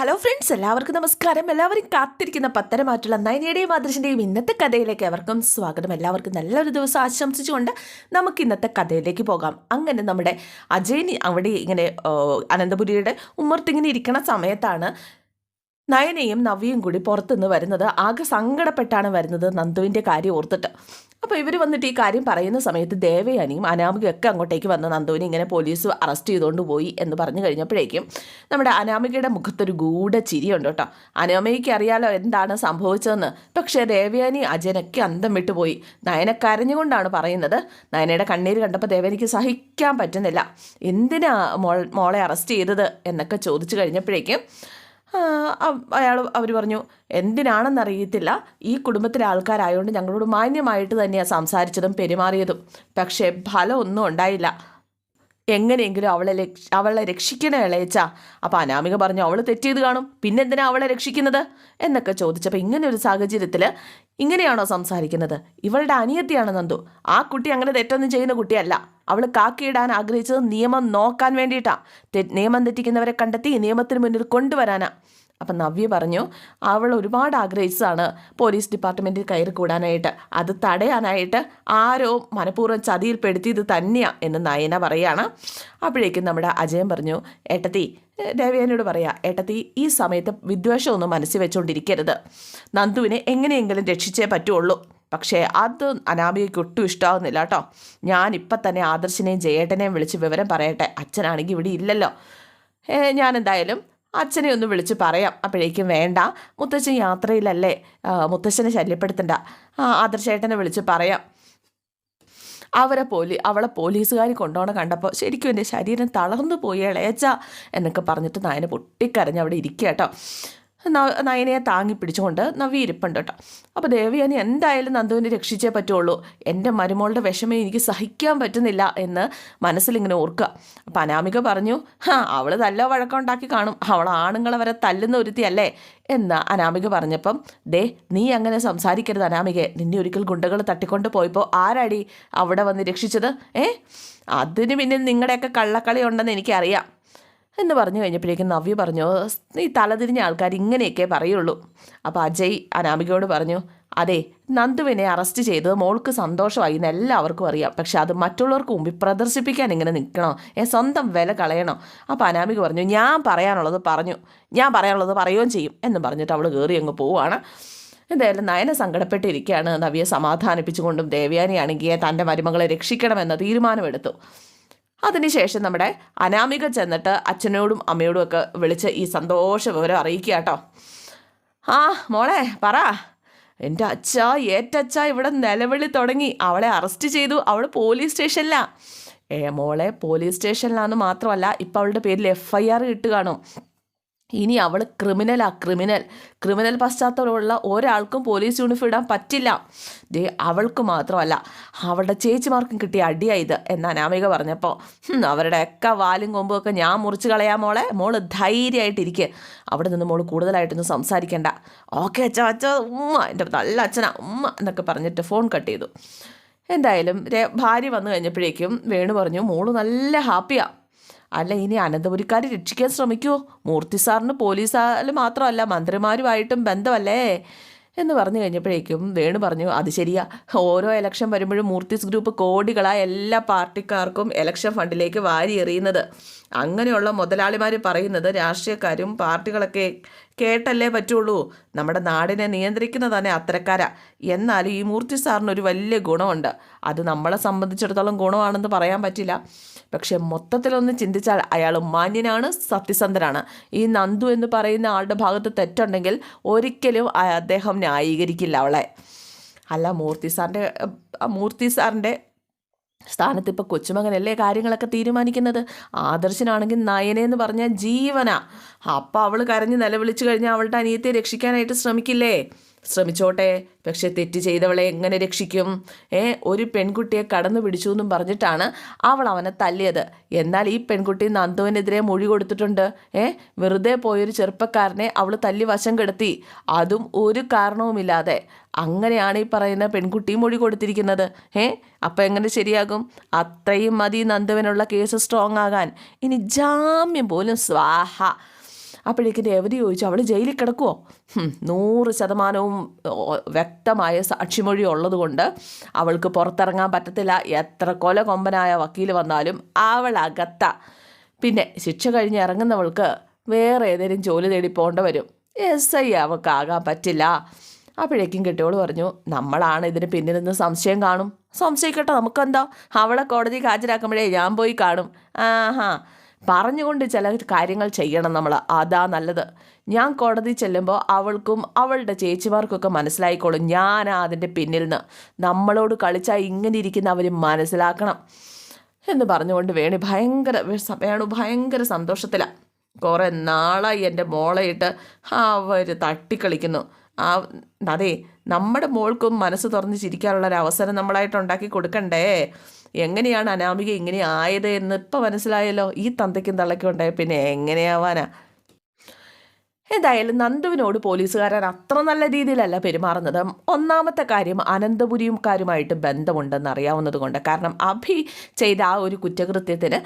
Hello friends എല്ലാവർക്കും നമസ്കാരം. എല്ലാവരും കാത്തിരിക്കുന്ന പത്തരമാറ്റുള്ള നയനയുടെയും ആദർശിന്റെയും ഇന്നത്തെ കഥയിലേക്ക് അവർക്കും സ്വാഗതം. എല്ലാവർക്കും നല്ലൊരു ദിവസം ആശംസിച്ചുകൊണ്ട് നമുക്ക് ഇന്നത്തെ കഥയിലേക്ക് പോകാം. അങ്ങനെ നമ്മുടെ അജയനി അവിടെ ഇങ്ങനെ അനന്തപുരിയുടെ ഉമ്മർത്തിങ്ങനെ ഇരിക്കണ സമയത്താണ് നയനയും നവ്യയും കൂടി പുറത്തുനിന്ന് വരുന്നത്. ആകെ സങ്കടപ്പെട്ടാണ് വരുന്നത് നന്ദുവിന്റെ കാര്യം ഓർത്തിട്ട്. അപ്പോൾ ഇവർ വന്നിട്ട് ഈ കാര്യം പറയുന്ന സമയത്ത് ദേവയാനിയും അനാമികയൊക്കെ അങ്ങോട്ടേക്ക് വന്ന് നന്ദുവിനെ ഇങ്ങനെ പോലീസ് അറസ്റ്റ് ചെയ്തുകൊണ്ട് പോയി എന്ന് പറഞ്ഞു കഴിഞ്ഞപ്പോഴേക്കും നമ്മുടെ അനാമികയുടെ മുഖത്തൊരു ഗൂഢ ചിരിയുണ്ട് കേട്ടോ. അനാമികയ്ക്ക് അറിയാലോ എന്താണ് സംഭവിച്ചതെന്ന്. പക്ഷേ ദേവയാനി അജനയ്ക്ക് അന്തം വിട്ടുപോയി നയന കരഞ്ഞുകൊണ്ടാണ് പറയുന്നത്. നയനയുടെ കണ്ണീര് കണ്ടപ്പോൾ ദേവനിക്ക് സഹിക്കാൻ പറ്റുന്നില്ല. എന്തിനാ മോളെ അറസ്റ്റ് ചെയ്തത് എന്നൊക്കെ ചോദിച്ചു കഴിഞ്ഞപ്പോഴേക്കും അയാൾ അവർ പറഞ്ഞു എന്തിനാണെന്നറിയത്തില്ല. ഈ കുടുംബത്തിലെ ആൾക്കാരായതുകൊണ്ട് ഞങ്ങളോട് മാന്യമായിട്ട് തന്നെയാണ് സംസാരിച്ചതും പെരുമാറിയതും. പക്ഷേ ഫലമൊന്നും ഉണ്ടായില്ല. എങ്ങനെയെങ്കിലും അവളെ അവളെ രക്ഷിക്കണ ഇളയച്ച. അപ്പോൾ അനാമിക പറഞ്ഞു അവൾ തെറ്റിയത് കാണും. പിന്നെന്തിനാ അവളെ രക്ഷിക്കുന്നത്? എന്നൊക്കെ ചോദിച്ചപ്പോൾ ഇങ്ങനെ ഒരു സാഹചര്യത്തിൽ ഇങ്ങനെയാണോ സംസാരിക്കുന്നത്? ഇവളുടെ അനിയത്തിയാണ് നന്ദു. ആ കുട്ടി അങ്ങനെ തെറ്റൊന്നും ചെയ്യുന്ന കുട്ടിയല്ല. അവൾ കാക്കിയിടാൻ ആഗ്രഹിച്ചത് നിയമം നോക്കാൻ വേണ്ടിയിട്ടാണ് നിയമം തെറ്റിക്കുന്നവരെ കണ്ടെത്തി നിയമത്തിന് മുന്നിൽ കൊണ്ടുവരാനാ. അപ്പം നവ്യ പറഞ്ഞു അവൾ ഒരുപാട് ആഗ്രഹിച്ചതാണ് പോലീസ് ഡിപ്പാർട്ട്മെന്റിൽ കയറി കൂടാനായിട്ട്. അത് തടയാനായിട്ട് ആരോ മനഃപൂർവം ചതിയിൽപ്പെടുത്തിയത് തന്നെയാണ് എന്ന് നയന പറയാണ്. അപ്പോഴേക്കും നമ്മുടെ അജയൻ പറഞ്ഞു ഏട്ടത്തി ദേവയാനോട് പറയാം ഏട്ടത്തി ഈ സമയത്ത് വിദ്വേഷമൊന്നും മനസ്സിൽ വെച്ചുകൊണ്ടിരിക്കരുത് നന്ദുവിനെ എങ്ങനെയെങ്കിലും രക്ഷിച്ചേ പറ്റുള്ളൂ. പക്ഷേ അത് അനാമികയ്ക്ക് ഒട്ടും ഇഷ്ടമാകുന്നില്ല കേട്ടോ. ഞാൻ ഇപ്പം തന്നെ ആദർശിനെയും ജയേട്ടനെയും വിളിച്ച് വിവരം പറയട്ടെ. അച്ഛനാണെങ്കിൽ ഇവിടെ ഇല്ലല്ലോ. ഞാൻ എന്തായാലും അച്ഛനെ ഒന്ന് വിളിച്ച് പറയാം. അപ്പോഴേക്കും വേണ്ട. മുത്തച്ഛൻ യാത്രയിലല്ലേ? മുത്തച്ഛനെ ശല്യപ്പെടുത്തണ്ട. ആദർശേട്ടനെ വിളിച്ച് പറയാം. അവരെ പോലീ അവളെ പോലീസുകാർ കൊണ്ടുപോകണ കണ്ടപ്പോൾ ശരിക്കും എന്റെ ശരീരം തളർന്നു പോയി ഇളയച്ച എന്നൊക്കെ പറഞ്ഞിട്ട് നായനെ പൊട്ടിക്കരഞ്ഞ് അവിടെ ഇരിക്കുക കേട്ടോ. നയനയെ താങ്ങി പിടിച്ചുകൊണ്ട് നവി ഇരിപ്പുണ്ട് കേട്ടോ. അപ്പോൾ ദേവിയാനി എന്തായാലും നന്ദുവിനെ രക്ഷിച്ചേ പറ്റുള്ളൂ. എന്റെ മരുമോളുടെ വിഷമം എനിക്ക് സഹിക്കാൻ പറ്റുന്നില്ല എന്ന് മനസ്സിലിങ്ങനെ ഓർക്കുക. അപ്പോൾ അനാമിക പറഞ്ഞു ഹാ അവൾ നല്ല വഴക്കമുണ്ടാക്കി കാണും. അവൾ ആണുങ്ങളെ വരെ തല്ലുന്ന ഒരുത്തിയല്ലേ? എന്ന് അനാമിക പറഞ്ഞപ്പം ദേ നീ അങ്ങനെ സംസാരിക്കരുത് അനാമികയെ. നിന്നെ ഒരിക്കൽ ഗുണ്ടകൾ തട്ടിക്കൊണ്ട് പോയപ്പോൾ ആരാടി അവിടെ വന്ന് രക്ഷിച്ചത്? ഏ? അതിന് പിന്നെ നിങ്ങളുടെയൊക്കെ കള്ളക്കളി ഉണ്ടെന്ന് എനിക്കറിയാം. എന്ന് പറഞ്ഞു കഴിഞ്ഞപ്പോഴേക്കും നവ്യ പറഞ്ഞു ഈ തലതിരിഞ്ഞ ആൾക്കാർ ഇങ്ങനെയൊക്കെ പറയുള്ളൂ. അപ്പോൾ അജയ് അനാമികയോട് പറഞ്ഞു അതെ നന്ദുവിനെ അറസ്റ്റ് ചെയ്തത് മോൾക്ക് സന്തോഷമായി എന്ന് എല്ലാവർക്കും അറിയാം. പക്ഷെ അത് മറ്റുള്ളവർക്ക് മുമ്പിൽ പ്രദർശിപ്പിക്കാൻ ഇങ്ങനെ നിൽക്കണോ. ഏ സ്വന്തം വില കളയണോ. അപ്പോൾ അനാമിക പറഞ്ഞു ഞാൻ പറയാനുള്ളത് പറഞ്ഞു. ഞാൻ പറയാനുള്ളത് പറയുകയും ചെയ്യും. എന്ന് പറഞ്ഞിട്ട് അവൾ കയറി അങ്ങ് പോവുകയാണ് എന്തായാലും നയന സങ്കടപ്പെട്ടിരിക്കുകയാണ്. നവിയെ സമാധാനിപ്പിച്ചുകൊണ്ടും ദേവയാനിയാണെങ്കിൽ തന്റെ മരുമകളെ രക്ഷിക്കണമെന്ന തീരുമാനമെടുത്തു. അതിനുശേഷം നമ്മുടെ അനാമിക ചെന്നിട്ട് അച്ഛനോടും അമ്മയോടും ഒക്കെ വിളിച്ച് ഈ സന്തോഷ വിവരം അറിയിക്കുക കേട്ടോ. ആ മോളെ പറ. എന്റെ അച്ഛ ഏറ്റച്ച ഇവിടെ നിലവിളി തുടങ്ങി. അവളെ അറസ്റ്റ് ചെയ്തു. അവൾ പോലീസ് സ്റ്റേഷനിലാണ് ഏ മോളെ പോലീസ് സ്റ്റേഷനിലാന്ന് മാത്രമല്ല ഇപ്പം അവളുടെ പേരിൽ എഫ് ഐ ആർ ഇട്ട് കാണും. ഇനി അവൾ ക്രിമിനലാ ക്രിമിനൽ ക്രിമിനൽ പശ്ചാത്തലമുള്ള ഒരാൾക്കും പോലീസ് യൂണിഫോം ഇടാൻ പറ്റില്ല. ദേ അവൾക്ക് മാത്രമല്ല അവളുടെ ചേച്ചിമാർക്കും കിട്ടിയ അടിയായത് എന്ന് അനാമിക പറഞ്ഞപ്പോൾ അവരുടെ അവരുടെയൊക്കെ വാലും കൊമ്പും ഒക്കെ ഞാൻ മുറിച്ച് കളയാ മോളെ. മോൾ ധൈര്യമായിട്ടിരിക്കുക അവിടെ നിന്ന് മോൾ കൂടുതലായിട്ടൊന്നും സംസാരിക്കേണ്ട. ഓക്കെ അച്ഛ അച്ഛ ഉമ്മ എന്റെ നല്ല അച്ഛനാ ഉമ്മ എന്നൊക്കെ പറഞ്ഞിട്ട് ഫോൺ കട്ട് ചെയ്തു. എന്തായാലും ഭാര്യ വന്നു കഴിഞ്ഞപ്പോഴേക്കും വേണു പറഞ്ഞു മോൾ നല്ല ഹാപ്പിയാ അല്ല ഇനി അനന്തപുരിക്കാർ രക്ഷിക്കാൻ ശ്രമിക്കുമോ മൂർത്തി സാറിന് പോലീസാൽ മാത്രമല്ല മന്ത്രിമാരുമായിട്ടും ബന്ധമല്ലേ? എന്ന് പറഞ്ഞു കഴിഞ്ഞപ്പോഴേക്കും വേണു പറഞ്ഞു അത് ശരിയാ. ഓരോ ഇലക്ഷൻ വരുമ്പോഴും മൂർത്തിസ് ഗ്രൂപ്പ് കോടികളായ എല്ലാ പാർട്ടിക്കാർക്കും ഇലക്ഷൻ ഫണ്ടിലേക്ക് വാരി എറിയുന്നത്. അങ്ങനെയുള്ള മുതലാളിമാർ പറയുന്നത് രാഷ്ട്രീയക്കാരും പാർട്ടികളൊക്കെ കേട്ടല്ലേ പറ്റുള്ളൂ. നമ്മുടെ നാടിനെ നിയന്ത്രിക്കുന്ന തന്നെ അത്തരക്കാരാ. എന്നാലും ഈ മൂർത്തി സാറിന് ഒരു വലിയ ഗുണമുണ്ട്. അത് നമ്മളെ സംബന്ധിച്ചിടത്തോളം ഗുണമാണെന്ന് പറയാൻ പറ്റില്ല. പക്ഷെ മൊത്തത്തിലൊന്ന് ചിന്തിച്ചാൽ അയാൾ മാന്യനാണ് സത്യസന്ധനാണ്. ഈ നന്ദു എന്ന് പറയുന്ന ആളുടെ ഭാഗത്ത് തെറ്റുണ്ടെങ്കിൽ ഒരിക്കലും അദ്ദേഹം ന്യായീകരിക്കില്ല അവളെ. അല്ല മൂർത്തി സാറിന്റെ മൂർത്തി സാറിന്റെ സ്ഥാനത്ത് ഇപ്പോൾ കൊച്ചുമകനല്ലേ കാര്യങ്ങളൊക്കെ തീരുമാനിക്കുന്നത്? ആദർശനാണെങ്കിൽ നയനെന്ന് പറഞ്ഞാൽ ജീവനാ. അപ്പോൾ അവൾ കരഞ്ഞ് നിലവിളിച്ചു കഴിഞ്ഞാൽ അവളുടെ അനിയത്തെ രക്ഷിക്കാനായിട്ട് ശ്രമിക്കില്ലേ? ശ്രമിച്ചോട്ടെ. പക്ഷെ തെറ്റ് ചെയ്തവളെ എങ്ങനെ രക്ഷിക്കും? ഏ ഒരു പെൺകുട്ടിയെ കടന്നു പിടിച്ചു എന്നും പറഞ്ഞിട്ടാണ് അവൾ അവനെ തല്ലിയത്. എന്നാൽ ഈ പെൺകുട്ടി നന്ദുവിനെതിരെ മൊഴി കൊടുത്തിട്ടുണ്ട്. ഏ വെറുതെ പോയൊരു ചെറുപ്പക്കാരനെ അവൾ തല്ലി വശം കെടുത്തി. അതും ഒരു കാരണവുമില്ലാതെ. അങ്ങനെയാണ് ഈ പറയുന്ന പെൺകുട്ടി മൊഴി കൊടുത്തിരിക്കുന്നത്. ഏ അപ്പം എങ്ങനെ ശരിയാകും? അത്രയും മതി നന്ദുവിനുള്ള കേസ് സ്ട്രോങ് ആകാൻ. ഇനി ജാമ്യം പോലും സ്വാഹ. അപ്പോഴേക്കും രേവതി ചോദിച്ചു അവൾ ജയിലിൽ കിടക്കുമോ നൂറ് ശതമാനവും വ്യക്തമായ സാക്ഷിമൊഴി ഉള്ളതുകൊണ്ട് അവൾക്ക് പുറത്തിറങ്ങാൻ പറ്റത്തില്ല. എത്ര കൊല കൊമ്പനായ വക്കീൽ വന്നാലും അവൾ അകത്ത പിന്നെ ശിക്ഷ കഴിഞ്ഞ് ഇറങ്ങുന്നവൾക്ക് വേറെ ഏതെങ്കിലും ജോലി തേടി പോകേണ്ട വരും. എസ് ഐ അവൾക്കാകാൻ പറ്റില്ല. അപ്പോഴേക്കും കെട്ടിയോൾ പറഞ്ഞു നമ്മളാണ് ഇതിന് പിന്നിൽ നിന്ന് സംശയം കാണും. സംശയിക്കട്ടെ നമുക്കെന്താ? അവളെ കോടതി ഹാജരാക്കുമ്പോഴേ ഞാൻ പോയി കാണും. ആഹാ പറഞ്ഞുകൊണ്ട് ചില കാര്യങ്ങൾ ചെയ്യണം നമ്മൾ അതാ നല്ലത്. ഞാൻ കോടതി ചെല്ലുമ്പോൾ അവൾക്കും അവളുടെ ചേച്ചിമാർക്കൊക്കെ മനസ്സിലായിക്കോളും ഞാനാ അതിന്റെ പിന്നിൽ നിന്ന് നമ്മളോട് കളിച്ചാൽ ഇങ്ങനെ ഇരിക്കുന്ന അവർ മനസ്സിലാക്കണം എന്ന് പറഞ്ഞുകൊണ്ട് വേണി ഭയങ്കര വേണു ഭയങ്കര സന്തോഷത്തിലാണ് കുറേ നാളായി എന്റെ മോളയിട്ട് അവർ തട്ടിക്കളിക്കുന്നു. ആ അതെ നമ്മുടെ മോൾക്കും മനസ്സ് തുറന്ന് ചിരിക്കാനുള്ള ഒരു അവസരം നമ്മളായിട്ട് ഉണ്ടാക്കി കൊടുക്കണ്ടേ? എങ്ങനെയാണ് അനാമിക ഇങ്ങനെ ആയത് എന്ന് ഇപ്പം മനസ്സിലായല്ലോ? ഈ തന്തയ്ക്കും തള്ളയ്ക്കും ഉണ്ടായ പിന്നെ എങ്ങനെയാവാനാ? എന്തായാലും നന്ദുവിനോട് പോലീസുകാരൻ അത്ര നല്ല രീതിയിലല്ല പെരുമാറുന്നത്. ഒന്നാമത്തെ കാര്യം അനന്തപുരിയുംക്കാരുമായിട്ട് ബന്ധമുണ്ടെന്ന് അറിയാവുന്നത് കൊണ്ട്. കാരണം അഭി ചെയ്ത ആ ഒരു കുറ്റകൃത്യത്തിന്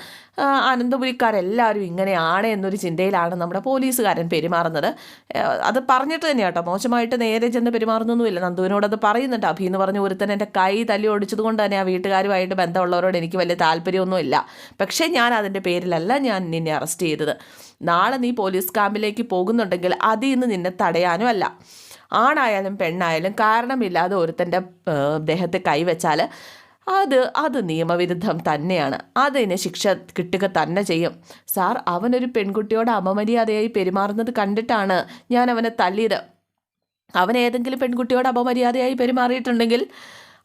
അനന്തപുരിക്കാരെല്ലാവരും ഇങ്ങനെയാണ് എന്നൊരു ചിന്തയിലാണ് നമ്മുടെ പോലീസുകാരൻ പെരുമാറുന്നത്. അത് പറഞ്ഞിട്ട് തന്നെ കേട്ടോ. മോശമായിട്ട് നേരെ ചെന്ന് പെരുമാറുന്നൊന്നുമില്ല. നന്ദുവിനോട് അത് പറയുന്നുണ്ട്. അഭി എന്ന് പറഞ്ഞ ഒരുത്തൻ എന്റെ കൈ തല്ലി ഓടിച്ചത് കൊണ്ട് തന്നെ ആ വീട്ടുകാരുമായിട്ട് ബന്ധമുള്ളവരോട് എനിക്ക് വലിയ താല്പര്യമൊന്നുമില്ല. പക്ഷേ ഞാൻ അതിന്റെ പേരിലല്ല ഞാൻ നിന്നെ അറസ്റ്റ് ചെയ്തത്. നാളെ നീ പോലീസ് ക്യാമ്പിലേക്ക് പോകുന്നുണ്ടെങ്കിൽ അതിൽ നിന്ന് നിന്നെ തടയാനും അല്ല. ആണായാലും പെണ്ണായാലും കാരണമില്ലാതെ ഒരുത്തന്റെ ദേഹത്തെ കൈവച്ചാൽ അത് അത് നിയമവിരുദ്ധം തന്നെയാണ്. അതിന് ശിക്ഷ കിട്ടുക തന്നെ ചെയ്യും. സാർ അവനൊരു പെൺകുട്ടിയോട് അപമര്യാദയായി പെരുമാറുന്നത് കണ്ടിട്ടാണ് ഞാൻ അവനെ തല്ലിയത് അവൻ ഏതെങ്കിലും പെൺകുട്ടിയോട് അപമര്യാദയായി പെരുമാറിയിട്ടുണ്ടെങ്കിൽ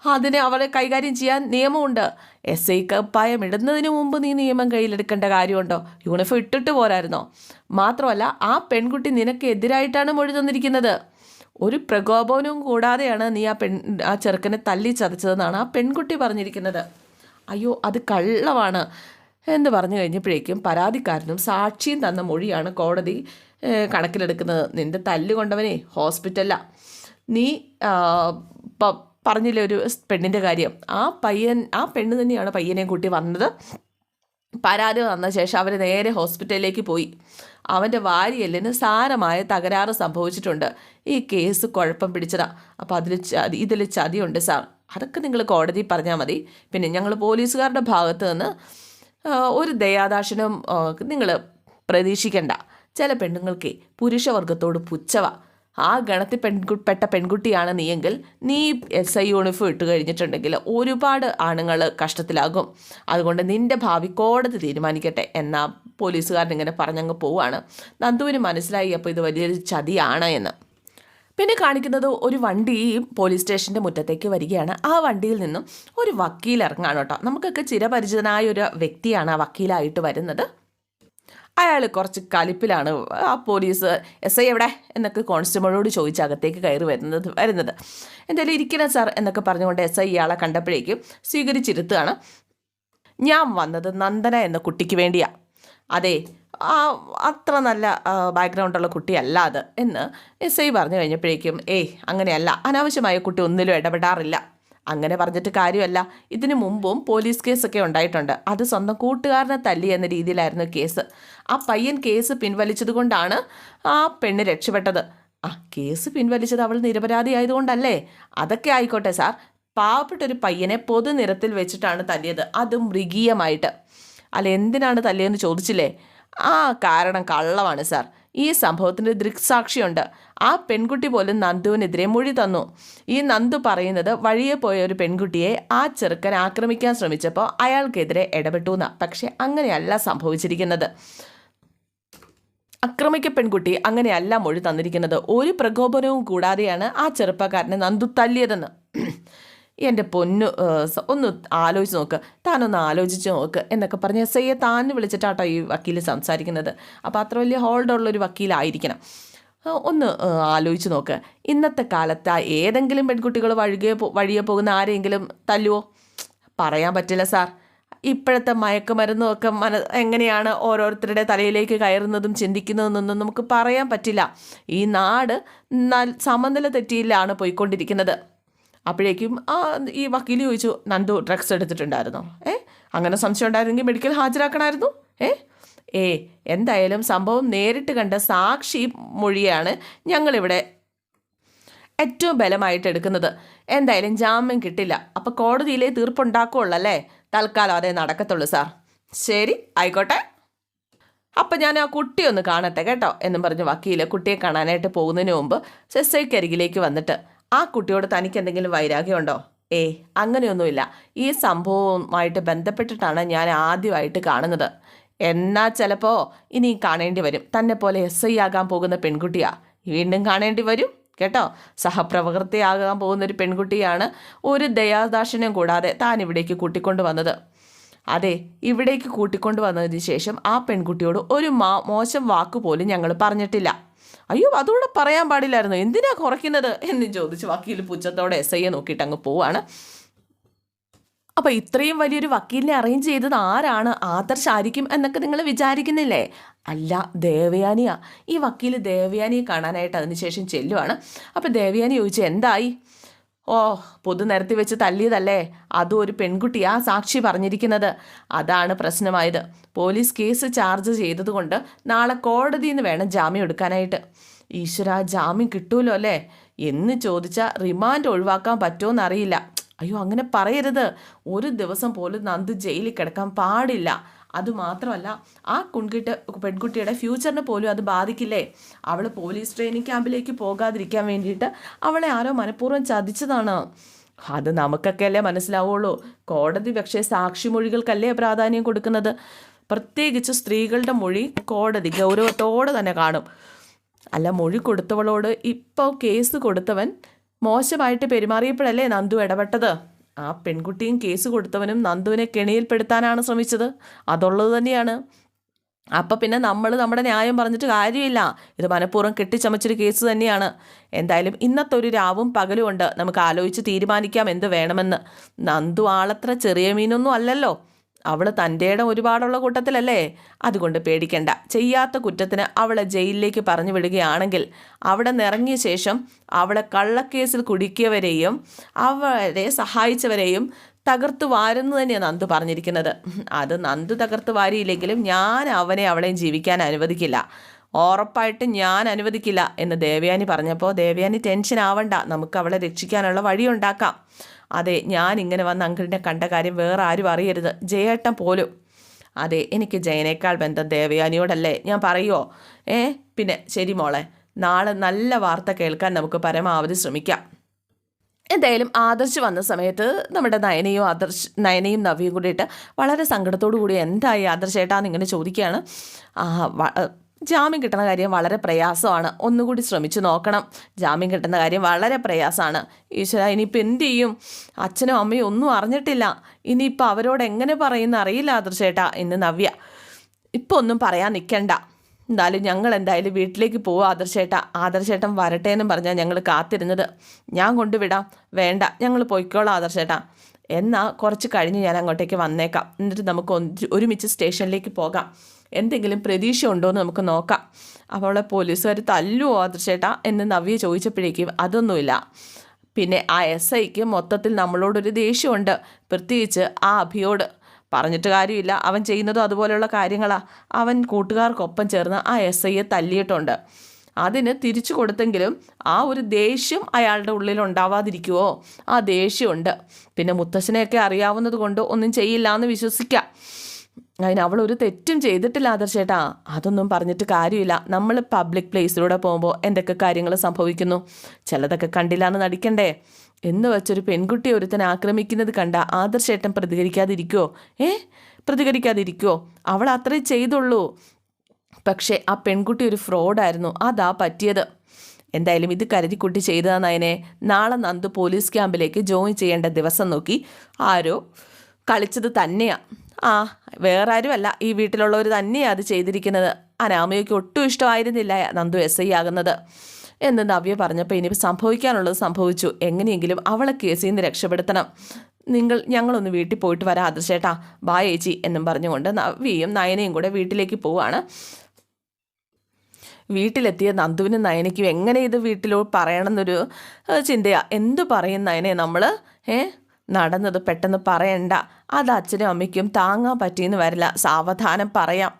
അതിനെ അവളെ കൈകാര്യം ചെയ്യാൻ നിയമമുണ്ട്. എസ് ഐ കപ്പായം ഇടുന്നതിന് മുമ്പ് നീ നിയമം കയ്യിലെടുക്കേണ്ട കാര്യമുണ്ടോ? യൂണിഫോം ഇട്ടിട്ട് പോരായിരുന്നോ? മാത്രമല്ല ആ പെൺകുട്ടി നിനക്ക് എതിരായിട്ടാണ് മൊഴി തന്നിരിക്കുന്നത്. ഒരു പ്രകോപനവും കൂടാതെയാണ് നീ ആ പെൺ ആ ചെറുക്കനെ തല്ലി ചതച്ചതെന്നാണ് ആ പെൺകുട്ടി പറഞ്ഞിരിക്കുന്നത്. അയ്യോ അത് കള്ളമാണ് എന്ന് പറഞ്ഞു കഴിഞ്ഞപ്പോഴേക്കും പരാതിക്കാരനും സാക്ഷിയും തന്ന മൊഴിയാണ് കോടതി കണക്കിലെടുക്കുന്നത്. നിന്റെ തല്ല് കൊണ്ടവനെ ഹോസ്പിറ്റലിലാണ് നീ പറഞ്ഞില്ലേ ഒരു പെണ്ണിന്റെ കാര്യം. ആ പയ്യൻ ആ പെണ്ണ് തന്നെയാണ് പയ്യനെ കൂട്ടി വന്നത്. പരാതി വന്ന ശേഷം അവർ നേരെ ഹോസ്പിറ്റലിലേക്ക് പോയി. അവന്റെ വാരിയെല്ലിന് സാരമായ തകരാറ് സംഭവിച്ചിട്ടുണ്ട്. ഈ കേസ് കുഴപ്പം പിടിച്ചതാ. അപ്പോൾ അതിൽ ചതി ഇതിൽ ചതിയുണ്ട് സാർ. അതൊക്കെ നിങ്ങൾ കോടതി പറഞ്ഞാൽ മതി. പിന്നെ ഞങ്ങൾ പോലീസുകാരുടെ ഭാഗത്ത് നിന്ന് ഒരു ദയാദാക്ഷനും നിങ്ങൾ പ്രതീക്ഷിക്കണ്ട. ചില പെണ്ണുങ്ങൾക്ക് പുരുഷവർഗത്തോട് പുച്ഛവ. ആ ഗണത്തിൽ പെൺകു പെട്ട പെൺകുട്ടിയാണ് നീയെങ്കിൽ നീ എസ് ഐ യൂണിഫോം ഇട്ട് കഴിഞ്ഞിട്ടുണ്ടെങ്കിൽ ഒരുപാട് ആണുങ്ങൾ കഷ്ടത്തിലാകും. അതുകൊണ്ട് നിന്റെ ഭാവി കോടതി തീരുമാനിക്കട്ടെ എന്നാ പോലീസുകാരൻ ഇങ്ങനെ പറഞ്ഞങ്ങ് പോവാണ്. നന്ദുവിന് മനസ്സിലായി അപ്പോൾ ഇത് വലിയൊരു ചതിയാണ് എന്ന്. പിന്നെ കാണിക്കുന്നത് ഒരു വണ്ടി പോലീസ് സ്റ്റേഷന്റെ മുറ്റത്തേക്ക് വരികയാണ്. ആ വണ്ടിയിൽ നിന്നും ഒരു വക്കീൽ ഇറങ്ങാണ് കേട്ടോ. നമുക്കൊക്കെ ചിരപരിചിതനായ ഒരു വ്യക്തിയാണ് ആ വക്കീലായിട്ട് വരുന്നത്. അയാൾ കുറച്ച് കലിപ്പിലാണ് ആ പോലീസ് എസ് ഐ എവിടെ? എന്നൊക്കെ കോൺസ്റ്റബിളോട് ചോദിച്ച് അകത്തേക്ക് കയറി വരുന്നത് വരുന്നത്. എന്തായാലും ഇരിക്കണം സാർ എന്നൊക്കെ പറഞ്ഞുകൊണ്ട് എസ് ഐ ഇയാളെ കണ്ടപ്പോഴേക്കും സ്വീകരിച്ചിരുത്തുകയാണ്. ഞാൻ വന്നത് നന്ദന എന്ന കുട്ടിക്ക് വേണ്ടിയാണ് അതെ ആ അത്ര നല്ല ബാക്ക്ഗ്രൗണ്ടുള്ള കുട്ടിയല്ല അത് എന്ന് എസ് ഐ പറഞ്ഞു കഴിഞ്ഞപ്പോഴേക്കും ഏയ് അങ്ങനെയല്ല. അനാവശ്യമായ കുട്ടി ഒന്നിലും ഇടപെടാറില്ല. അങ്ങനെ പറഞ്ഞിട്ട് കാര്യമല്ല. ഇതിനു മുമ്പും പോലീസ് കേസൊക്കെ ഉണ്ടായിട്ടുണ്ട്. അത് സ്വന്തം കൂട്ടുകാരനെ തല്ലി എന്ന രീതിയിലായിരുന്നു കേസ്. ആ പയ്യൻ കേസ് പിൻവലിച്ചതുകൊണ്ടാണ് ആ പെണ്ണ് രക്ഷപ്പെട്ടത്. ആ കേസ് പിൻവലിച്ചത് അവൾ നിരപരാധി ആയതുകൊണ്ടല്ലേ? അതൊക്കെ ആയിക്കോട്ടെ സാർ. പാവപ്പെട്ടൊരു പയ്യനെ പൊതുനിരത്തിൽ വെച്ചിട്ടാണ് തല്ലിയത്. അതും മൃഗീയമായിട്ട്. അല്ല എന്തിനാണ് തല്ലിയെന്ന് ചോദിച്ചില്ലേ? ആ കാരണം കള്ളമാണ് സാർ. ഈ സംഭവത്തിന് ദൃക്സാക്ഷിയുണ്ട്. ആ പെൺകുട്ടി പോലും നന്ദുവിനെതിരെ മൊഴി തന്നു. ഈ നന്ദു പറയുന്നത് വഴിയെ പോയ ഒരു പെൺകുട്ടിയെ ആ ചെറുക്കൻ ആക്രമിക്കാൻ ശ്രമിച്ചപ്പോൾ അയാൾക്കെതിരെ ഇടപെട്ടു എന്ന പക്ഷെ അങ്ങനെയല്ല സംഭവിച്ചിരിക്കുന്നത്. അക്രമിക്ക പെൺകുട്ടി അങ്ങനെയല്ല മൊഴി തന്നിരിക്കുന്നത്. ഒരു പ്രകോപനവും കൂടാതെയാണ് ആ ചെറുപ്പക്കാരനെ നന്ദു തല്ലിയതെന്ന്. എന്റെ പൊന്നു ഒന്ന് ആലോചിച്ച് നോക്ക്. താനൊന്ന് ആലോചിച്ച് നോക്ക് എന്നൊക്കെ പറഞ്ഞ് എസ് ഐയെ താന്ന് വിളിച്ചിട്ടാട്ടോ ഈ വക്കീൽ സംസാരിക്കുന്നത്. അപ്പോൾ അത്ര വലിയ ഹോൾഡുള്ളൊരു വക്കീലായിരിക്കണം. ഒന്ന് ആലോചിച്ച് നോക്ക്. ഇന്നത്തെ കാലത്ത് ഏതെങ്കിലും പെൺകുട്ടികൾ വഴുകിയ വഴിയെ പോകുന്ന ആരെങ്കിലും തല്ലുവോ? പറയാൻ പറ്റില്ല സാർ. ഇപ്പോഴത്തെ മയക്കുമരുന്നും ഒക്കെ മന എങ്ങനെയാണ് ഓരോരുത്തരുടെ തലയിലേക്ക് കയറുന്നതും ചിന്തിക്കുന്നതെന്നൊന്നും നമുക്ക് പറയാൻ പറ്റില്ല. ഈ നാട് സമനില തെറ്റിയിലാണ് പോയിക്കൊണ്ടിരിക്കുന്നത്. അപ്പോഴേക്കും ആ ഈ വക്കീൽ ചോദിച്ചു നന്ദു ഡ്രഗ്സ് എടുത്തിട്ടുണ്ടായിരുന്നോ? ഏ? അങ്ങനെ സംശയം ഉണ്ടായിരുന്നെങ്കിൽ മെഡിക്കൽ ഹാജരാക്കണമായിരുന്നു. ഏ? ഏ എന്തായാലും സംഭവം നേരിട്ട് കണ്ട സാക്ഷി മൊഴിയാണ് ഞങ്ങളിവിടെ ഏറ്റവും ബലമായിട്ട് എടുക്കുന്നത്. എന്തായാലും ജാമ്യം കിട്ടില്ല. അപ്പോൾ കോടതിയിലെ തീർപ്പുണ്ടാക്കുള്ളൂ അല്ലേ? തൽക്കാലം അതേ നടക്കത്തുള്ളൂ സാർ. ശരി ആയിക്കോട്ടെ. അപ്പം ഞാൻ ആ കുട്ടിയൊന്ന് കാണട്ടെ കേട്ടോ എന്നും പറഞ്ഞ് വക്കീൽ കുട്ടിയെ കാണാനായിട്ട് പോകുന്നതിന് മുമ്പ് സെസ്സൈക്കരികിലേക്ക് വന്നിട്ട് ആ കുട്ടിയോട് തനിക്ക് എന്തെങ്കിലും വൈരാഗ്യമുണ്ടോ? ഏ അങ്ങനെയൊന്നുമില്ല. ഈ സംഭവവുമായിട്ട് ബന്ധപ്പെട്ടിട്ടാണ് ഞാൻ ആദ്യമായിട്ട് കാണുന്നത്. എന്നാൽ ചിലപ്പോൾ ഇനി കാണേണ്ടി വരും. തന്നെ പോലെ എസ് ഐ ആകാൻ പോകുന്ന പെൺകുട്ടിയാ. വീണ്ടും കാണേണ്ടി വരും കേട്ടോ? സഹപ്രവർത്തിയാകാൻ പോകുന്ന ഒരു പെൺകുട്ടിയാണ് ഒരു ദയാദാക്ഷിണ്യം കൂടാതെ താൻ ഇവിടേക്ക് കൂട്ടിക്കൊണ്ട് വന്നത്. അതെ ഇവിടേക്ക് കൂട്ടിക്കൊണ്ട് വന്നതിന് ശേഷം ആ പെൺകുട്ടിയോട് ഒരു മോശം വാക്ക് പോലും ഞങ്ങൾ പറഞ്ഞിട്ടില്ല. അയ്യോ അതുകൂടെ പറയാൻ പാടില്ലായിരുന്നു? എന്തിനാ കുറയ്ക്കുന്നത്? എന്ന് ചോദിച്ച് വക്കീൽ പുച്ഛത്തോടെ എസ് ഐയെ നോക്കിയിട്ട് അങ്ങ് പോവാണ്. അപ്പോൾ ഇത്രയും വലിയൊരു വക്കീലിനെ അറേഞ്ച് ചെയ്തത് ആരാണ്? ആദർശ് ആയിരിക്കും എന്നൊക്കെ നിങ്ങൾ വിചാരിക്കുന്നില്ലേ? അല്ല ദേവയാനിയാ. ഈ വക്കീൽ ദേവയാനിയെ കാണാനായിട്ട് അതിനുശേഷം ചെല്ലുവാണ്. അപ്പോൾ ദേവയാനി ചോദിച്ചു എന്തായി? ഓ പൊതു നിരത്തി വെച്ച് തല്ലിയതല്ലേ? അതും ഒരു പെൺകുട്ടിയാ സാക്ഷി പറഞ്ഞിരിക്കുന്നത്. അതാണ് പ്രശ്നമായത്. പോലീസ് കേസ് ചാർജ് ചെയ്തതുകൊണ്ട് നാളെ കോടതിയിൽ നിന്ന് വേണം ജാമ്യം എടുക്കാനായിട്ട്. ഈശ്വര ജാമ്യം കിട്ടൂലോ അല്ലേ? എന്ന് ചോദിച്ചാൽ റിമാൻഡ് ഒഴിവാക്കാൻ പറ്റുമോ അറിയില്ല അയ്യോ അങ്ങനെ പറയരുത്. ഒരു ദിവസം പോലും നന്ദ് ജയിലിൽ കിടക്കാൻ പാടില്ല. അതുമാത്രമല്ല ആ കുൺകുട്ടി പെൺകുട്ടിയുടെ ഫ്യൂച്ചറിനെ പോലും അത് ബാധിക്കില്ലേ? അവൾ പോലീസ് ട്രെയിനിങ് ക്യാമ്പിലേക്ക് പോകാതിരിക്കാൻ വേണ്ടിയിട്ട് അവളെ ആരോ മനഃപൂർവം ചതിച്ചതാണ്. അത് നമുക്കൊക്കെ അല്ലേ മനസ്സിലാവുള്ളൂ. കോടതി പക്ഷേ മൊഴികൾക്കല്ലേ പ്രാധാന്യം കൊടുക്കുന്നത്? പ്രത്യേകിച്ച് സ്ത്രീകളുടെ മൊഴി കോടതി ഗൗരവത്തോടെ തന്നെ കാണും. അല്ല മൊഴി കൊടുത്തവളോട് ഇപ്പോൾ കേസ് കൊടുത്തവൻ മോശമായിട്ട് പെരുമാറിയപ്പോഴല്ലേ നന്ദു ഇടപെട്ടത്? ആ പെൺകുട്ടിയും കേസ് കൊടുത്തവനും നന്ദുവിനെ കെണിയിൽപ്പെടുത്താനാണ് ശ്രമിച്ചത്. അതുള്ളത് തന്നെയാണ്. അപ്പം പിന്നെ നമ്മൾ നമ്മുടെ ന്യായം പറഞ്ഞിട്ട് കാര്യമില്ല. ഇത് മനഃപൂർവം കെട്ടിച്ചമച്ചൊരു കേസ് തന്നെയാണ്. എന്തായാലും ഇന്നത്തെ ഒരു രാവും പകലും ഉണ്ട്. നമുക്ക് ആലോചിച്ച് തീരുമാനിക്കാം എന്ത് വേണമെന്ന്. നന്ദു ആളത്ര ചെറിയ മീനൊന്നും അല്ലല്ലോ. അവൾ തന്റെ ഇടം ഒരുപാടുള്ള കൂട്ടത്തിലല്ലേ? അതുകൊണ്ട് പേടിക്കണ്ട. ചെയ്യാത്ത കുറ്റത്തിന് അവളെ ജയിലിലേക്ക് പറഞ്ഞു വിടുകയാണെങ്കിൽ അവിടെ നിറങ്ങിയ ശേഷം അവളെ കള്ളക്കേസിൽ കുടുക്കിയവരെയും അവരെ സഹായിച്ചവരെയും തകർത്ത് വാരുന്നു തന്നെയാണ് നന്ദു പറഞ്ഞിരിക്കുന്നത്. അത് നന്ദു തകർത്ത് വാരിയില്ലെങ്കിലും ഞാൻ അവനെ അവളെയും ജീവിക്കാൻ അനുവദിക്കില്ല. ഉറപ്പായിട്ട് ഞാൻ അനുവദിക്കില്ല എന്ന് ദേവയാനി പറഞ്ഞപ്പോൾ ദേവയാനി ടെൻഷൻ ആവണ്ട. നമുക്ക് അവളെ രക്ഷിക്കാനുള്ള വഴിയുണ്ടാക്കാം. അതെ ഞാൻ ഇങ്ങനെ വന്ന് അങ്കിളിനെ കണ്ട കാര്യം വേറെ ആരും അറിയരുത്. ജയേട്ടൻ പോലും. അതെ എനിക്ക് ജയനേക്കാൾ ബന്ധം ദേവയാനിയോടല്ലേ? ഞാൻ പറയുമോ ഏ പിന്നെ ശരി മോളെ നാളെ നല്ല വാർത്ത കേൾക്കാൻ നമുക്ക് പരമാവധി ശ്രമിക്കാം. എന്തായാലും ആദർശ് വന്ന സമയത്ത് നമ്മുടെ നയനയും ആദർശ് നയനയും നവിയും കൂടിയിട്ട് വളരെ സങ്കടത്തോടു കൂടി എന്തായി ആദർശേട്ടാന്ന് ഇങ്ങനെ ചോദിക്കുകയാണ്. ജാമ്യം കിട്ടുന്ന കാര്യം വളരെ പ്രയാസമാണ്. ഒന്നുകൂടി ശ്രമിച്ചു നോക്കണം. ജാമ്യം കിട്ടുന്ന കാര്യം വളരെ പ്രയാസമാണ്. ഈശ്വര ഇനിയിപ്പോൾ എന്ത് ചെയ്യും? അച്ഛനും അമ്മയും ഒന്നും അറിഞ്ഞിട്ടില്ല. ഇനിയിപ്പോൾ അവരോട് എങ്ങനെ പറയുന്ന അറിയില്ല ആദർശേട്ടാ എന്ന് നവ്യ. ഇപ്പോൾ ഒന്നും പറയാൻ നിൽക്കണ്ട എന്തായാലും ഞങ്ങൾ എന്തായാലും വീട്ടിലേക്ക് പോവുക ആദർശേട്ട ആദർശേട്ടൻ വരട്ടെ എന്നും പറഞ്ഞാൽ ഞങ്ങൾ കാത്തിരുന്നത്. ഞാൻ കൊണ്ടുവിടാം. വേണ്ട ഞങ്ങൾ പോയിക്കോളാം ആദർശേട്ടാ എന്നാൽ കുറച്ച് കഴിഞ്ഞ് ഞാൻ അങ്ങോട്ടേക്ക് വന്നേക്കാം. എന്നിട്ട് നമുക്ക് ഒരുമിച്ച് സ്റ്റേഷനിലേക്ക് പോകാം. എന്തെങ്കിലും പ്രതീക്ഷ ഉണ്ടോ എന്ന് നമുക്ക് നോക്കാം. അവളെ പോലീസുകാർ തല്ലുവോ ആദർശേട്ടാ എന്ന് നവ്യ ചോദിച്ചപ്പോഴേക്കും അതൊന്നുമില്ല. പിന്നെ ആ എസ് ഐക്ക് മൊത്തത്തിൽ നമ്മളോടൊരു ദേഷ്യമുണ്ട്. പ്രത്യേകിച്ച് ആ അഭിയോട്. പറഞ്ഞിട്ട് കാര്യമില്ല. അവൻ ചെയ്യുന്നതും അതുപോലെയുള്ള കാര്യങ്ങളാണ് അവൻ കൂട്ടുകാർക്കൊപ്പം ചേർന്ന് ആ എസ് ഐയെ തല്ലിയിട്ടുണ്ട്. അതിന് തിരിച്ചു കൊടുത്തെങ്കിലും ആ ഒരു ദേഷ്യം അയാളുടെ ഉള്ളിൽ ഉണ്ടാവാതിരിക്കുമോ ആ ദേഷ്യമുണ്ട്. പിന്നെ മുത്തശ്ശനെയൊക്കെ അറിയാവുന്നത് കൊണ്ട് ഒന്നും ചെയ്യില്ല എന്ന് വിശ്വസിക്കാം. അതിന് അവൾ ഒരു തെറ്റും ചെയ്തിട്ടില്ല ആദർശേട്ടാ അതൊന്നും പറഞ്ഞിട്ട് കാര്യമില്ല. നമ്മൾ പബ്ലിക് പ്ലേസിലൂടെ പോകുമ്പോൾ എന്തൊക്കെ കാര്യങ്ങൾ സംഭവിക്കുന്നു? ചിലതൊക്കെ കണ്ടില്ല എന്ന് നടിക്കണ്ടേ? എന്ന് വെച്ചൊരു പെൺകുട്ടി ഒരുത്തൻ ആക്രമിക്കുന്നത് കണ്ട ആദർശേട്ടൻ പ്രതികരിക്കാതിരിക്കുമോ ഏ? പ്രതികരിക്കാതിരിക്കുമോ അവൾ അത്രേ ചെയ്തുള്ളൂ. പക്ഷേ ആ പെൺകുട്ടി ഒരു ഫ്രോഡായിരുന്നു. അതാ പറ്റിയത്. എന്തായാലും ഇത് കരുതിക്കുട്ടി ചെയ്തതെന്നതിനെ നാളെ നന്ദു പോലീസ് ക്യാമ്പിലേക്ക് ജോയിൻ ചെയ്യേണ്ട ദിവസം നോക്കി ആരോ കളിച്ചത് തന്നെയാണ് ആ വേറെ ആരുമല്ല ഈ വീട്ടിലുള്ളവർ തന്നെയാണ് അത് ചെയ്തിരിക്കുന്നത്. അനാമയ്ക്ക് ഒട്ടും ഇഷ്ടമായിരുന്നില്ല നന്ദു എസ് ഐ ആകുന്നത്. എന്ന് നവ്യ പറഞ്ഞപ്പോൾ ഇനി സംഭവിക്കാനുള്ളത് സംഭവിച്ചു. എങ്ങനെയെങ്കിലും അവളെ കേസിൽ നിന്ന് രക്ഷപ്പെടുത്തണം. നിങ്ങൾ ഞങ്ങളൊന്ന് വീട്ടിൽ പോയിട്ട് വരാം ആദർശേട്ടാ. ബാ ഏച്ചി എന്നും പറഞ്ഞുകൊണ്ട് നവ്യയും നയനയും കൂടെ വീട്ടിലേക്ക് പോവാണ്. വീട്ടിലെത്തിയ നന്ദുവിനും നയനയ്ക്കും എങ്ങനെ ഇത് വീട്ടിലോ പറയണമെന്നൊരു ചിന്തയാണ് എന്തു പറയും നയനെ നമ്മൾ ഏ? നടന്നത് പെട്ടെന്ന് പറയണ്ട. അത് അച്ഛനും അമ്മയ്ക്കും താങ്ങാൻ പറ്റിയെന്ന് വരില്ല. സാവധാനം പറയാം.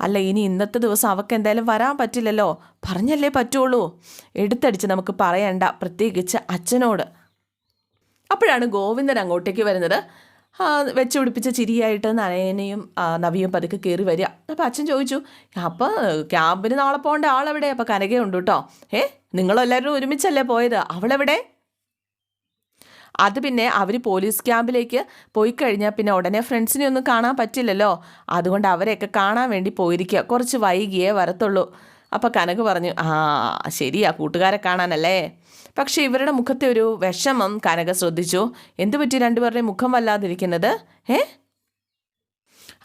അല്ല ഇനി ഇന്നത്തെ ദിവസം അവൾക്ക് എന്തായാലും വരാൻ പറ്റില്ലല്ലോ. പറഞ്ഞല്ലേ പറ്റുള്ളൂ. എടുത്തടിച്ച് നമുക്ക് പറയണ്ട. പ്രത്യേകിച്ച് അച്ഛനോട്. അപ്പോഴാണ് ഗോവിന്ദൻ അങ്ങോട്ടേക്ക് വരുന്നത്. വെച്ച് പിടിപ്പിച്ച ചിരിയായിട്ട് നയനയും ആ, നവിയും പതുക്കെ കയറി വരിക. അപ്പോൾ അച്ഛൻ ചോദിച്ചു അപ്പോൾ ക്യാമ്പിന് നാളെ പോകേണ്ട ആളെവിടെ അപ്പോൾ കനകയുണ്ട് കേട്ടോ. ഏ നിങ്ങളെല്ലാവരും ഒരുമിച്ചല്ലേ പോയത്? അവളെവിടെ? അത് പിന്നെ അവർ പോലീസ് ക്യാമ്പിലേക്ക് പോയി കഴിഞ്ഞാൽ പിന്നെ ഉടനെ ഫ്രണ്ട്സിനെ ഒന്നും കാണാൻ പറ്റില്ലല്ലോ. അതുകൊണ്ട് അവരെയൊക്കെ കാണാൻ വേണ്ടി പോയിരിക്കുക കുറച്ച് വൈകിയേ വരത്തുള്ളൂ. അപ്പോൾ കനക് പറഞ്ഞു ആ ശരിയാ കൂട്ടുകാരെ കാണാനല്ലേ? പക്ഷേ ഇവരുടെ മുഖത്തെ ഒരു വിഷമം കനക ശ്രദ്ധിച്ചു. എന്തു പറ്റി രണ്ടുപേരുടെയും മുഖം വല്ലാതിരിക്കുന്നത്? ഏ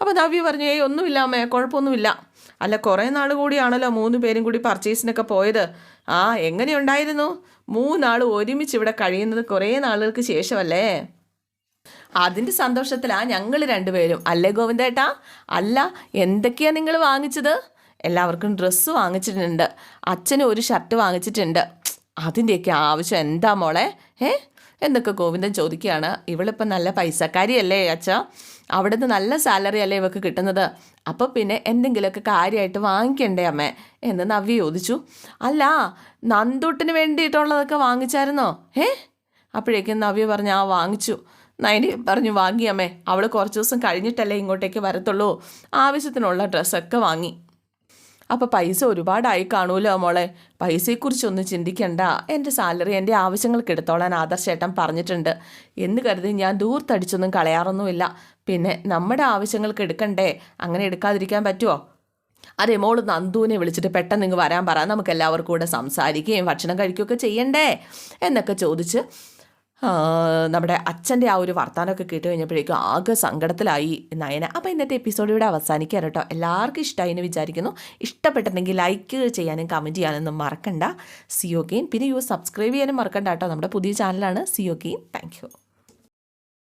അപ്പോൾ നവ്യ പറഞ്ഞു ഏയ് ഒന്നുമില്ല അമ്മേ കുഴപ്പമൊന്നുമില്ല. അല്ല കുറേ നാൾ കൂടിയാണല്ലോ മൂന്ന് പേരും കൂടി പർച്ചേസിനൊക്കെ പോയത്. ആ എങ്ങനെയുണ്ടായിരുന്നു മൂന്നാൾ ഒരുമിച്ച് ഇവിടെ കഴിയുന്നത് കുറേ നാളുകൾക്ക് ശേഷമല്ലേ? അതിന്റെ സന്തോഷത്തിലാ ഞങ്ങൾ രണ്ടുപേരും. അല്ലേ ഗോവിന്ദേട്ടാ? അല്ല എന്തൊക്കെയാണ് നിങ്ങൾ വാങ്ങിച്ചത്? എല്ലാവർക്കും ഡ്രസ്സ് വാങ്ങിച്ചിട്ടുണ്ട്. അച്ഛനും ഒരു ഷർട്ട് വാങ്ങിച്ചിട്ടുണ്ട്. അതിന്റെയൊക്കെ ആവശ്യം എന്താ മോളെ? ഏ എന്നൊക്കെ ഗോവിന്ദൻ ചോദിക്കുകയാണ്. ഇവളിപ്പോൾ നല്ല പൈസക്കാരിയല്ലേ അച്ഛ? അവിടുന്ന് നല്ല സാലറി അല്ലേ ഇവക്ക് കിട്ടുന്നത്? അപ്പോൾ പിന്നെ എന്തെങ്കിലുമൊക്കെ കാര്യമായിട്ട് വാങ്ങിക്കണ്ടേ അമ്മേ? എന്ന് നവ്യ ചോദിച്ചു. അല്ല നന്ദൂട്ടിന് വേണ്ടിയിട്ടുള്ളതൊക്കെ വാങ്ങിച്ചായിരുന്നോ? ഏ അപ്പോഴേക്കും നവ്യ പറഞ്ഞു ആ വാങ്ങിച്ചു. നയനി പറഞ്ഞു വാങ്ങി അമ്മേ. അവൾ കുറച്ച് ദിവസം കഴിഞ്ഞിട്ടല്ലേ ഇങ്ങോട്ടേക്ക് വരത്തുള്ളൂ. ആവശ്യത്തിനുള്ള ഡ്രസ്സൊക്കെ വാങ്ങി. അപ്പോൾ പൈസ ഒരുപാടായി കാണൂലോ മോളെ? പൈസയെക്കുറിച്ചൊന്നും ചിന്തിക്കണ്ട. എന്റെ സാലറി എന്റെ ആവശ്യങ്ങൾക്ക് എടുത്തോളാൻ ആദർശേട്ടൻ പറഞ്ഞിട്ടുണ്ട്. എന്ന് കരുതി ഞാൻ ദൂർത്തടിച്ചൊന്നും കളയാറൊന്നുമില്ല. പിന്നെ നമ്മുടെ ആവശ്യങ്ങൾക്ക് എടുക്കണ്ടേ? അങ്ങനെ എടുക്കാതിരിക്കാൻ പറ്റുമോ അതെ മോൾ നന്ദുവിനെ വിളിച്ചിട്ട് പെട്ടെന്ന് ഇങ്ങ് വരാൻ പറ. നമുക്ക് എല്ലാവർക്കും കൂടെ സംസാരിക്കുകയും ഭക്ഷണം കഴിക്കുകയൊക്കെ ചെയ്യണ്ടേ? എന്നൊക്കെ ചോദിച്ച് നമ്മുടെ അച്ഛന്റെ ആ ഒരു വർത്തമാനമൊക്കെ കേട്ട് കഴിഞ്ഞപ്പോഴേക്കും ആകെ സങ്കടത്തിലായി നയന. അപ്പോൾ ഇന്നത്തെ എപ്പിസോഡ് ഇവിടെ അവസാനിക്കാൻ കേട്ടോ. എല്ലാവർക്കും ഇഷ്ടമായി എന്ന് വിചാരിക്കുന്നു. ഇഷ്ടപ്പെട്ടിട്ടുണ്ടെങ്കിൽ ലൈക്ക് ചെയ്യാനും കമന്റ് ചെയ്യാനൊന്നും മറക്കണ്ട. സിയോ ഗെയിൻ പിന്നെ യു സബ്സ്ക്രൈബ് ചെയ്യാനും മറക്കണ്ട കേട്ടോ. നമ്മുടെ പുതിയ ചാനലാണ് സിയോ ഗെയിൻ താങ്ക്